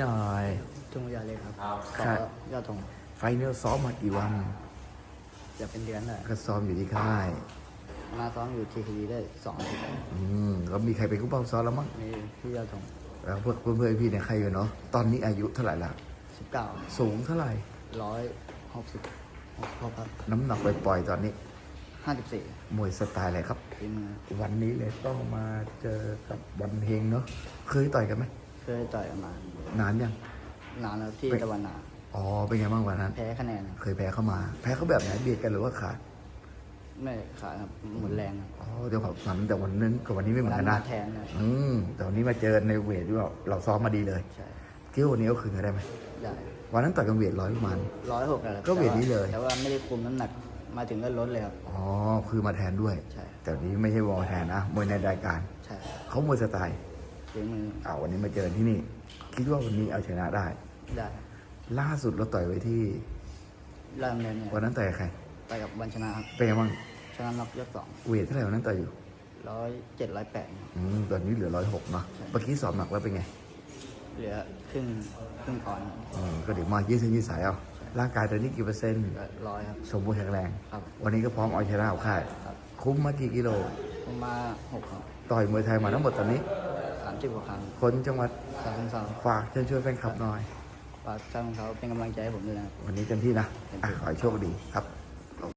หน่อยทุ่งยาเลยครับครัขบอยอดธงไฟเนลซ้อมมากี่วันจะเป็นเดือนเลยก็ซ้อมอยู่ที่ค่าย มาซ้อมอยู่ทีทีได้สองอาทิตย์อืมแล้วมีใครเป็นผู้ป้องซ้อมแล้วมั้งมีพี่ยอดธงแล้วเพื่อนเพื่อนๆพี่เนี่ยใครอยู่เนาะตอนนี้อายุเท่าไหร่ละสิบเก้าสูงเท่าไหร่ ร้อยหกสิบหกครับน้ำหนักปล่อยๆตอนนี้ ห้าสิบสี่มวยสไตล์อะไรครับ ฝีมือวันนี้เลยต้องมาเจอกับวันเฮงเนาะเคยต่อยกันไหม เคยต่อยกันมานานยัง นานแล้วที่เป็นตะวันนาอ๋อ เป็นไงบ้างวันนั้น แพ้คะแนนครับเคยแพ้เข้ามา แพ้เขาแบบไหนเบียดกันหรือว่าขาดไม่ขาดครับหมุนแรงครับอ๋อเดี๋ยวผมถามแต่วันนึงกับวันนี้ไม่เหมือนกันมานะแทนนะอืมแต่วันนี้มาเจอในเวทที่ว่าเราซ้อมมาดีเลยใช่คิดว่าวันนี้ก็คืนกันได้ไหมได้วันนั้นต่อยกันเวทร้อยประมาณ ร้อยหกแล้วก็เวทนี้เลย แต่ว่าไม่ได้คุมน้ำหนักมาถึงก็ลดเลยครับ อ๋อ คือมาแทนด้วย ใช่ แต่วันนี้ไม่ใช่วอลแทนนะมวยในรายการ ใช่เขามวยสไตล์ ฝีมืออ่าวันนี้มาเจอที่นี่ คิดว่าวันนี้เอาชนะได้ ได้ล่าสุดเราต่อยไว้ที่เริ่มเดินเนี่ยวันนั้นต่อยกับใครไปกับวันชนะครับเป็นไงบ้างชนะน็อกยกสองเวทเท่าไหร่วันนั้นต่อยอยู่ร้อยเจ็ดร้อยแปด อืมตอนนี้เหลือร้อยหกเนาะเมื่อกี้สอบหนักแล้วเป็นไงเหลือครึ่งครึ่งปอนด์อืมก็เดี๋ยวมายืดเส้นยืดสายเอาร่างกายตอนนี้กี่เปอร์เซ็นต์ก็ร้อยครับ สมบูรณ์แข็งแรง ครับ วันนี้ก็พร้อมเอาชนะเอาค่าย ครับ คุ้มมากี่กิโล ผมมาหกครับต่อยมวยไทยมาทั้งหมดตอนนี้ สามสิบกว่าครั้งคนจังหวัดสามสิบสองฝากเชิญชวนแฟนคลับหน่อยฝากช่างเขาเป็นกำลังใจให้ผมด้วยนะครับวันนี้เต็มที่นะอะขอให้โชคดีครับ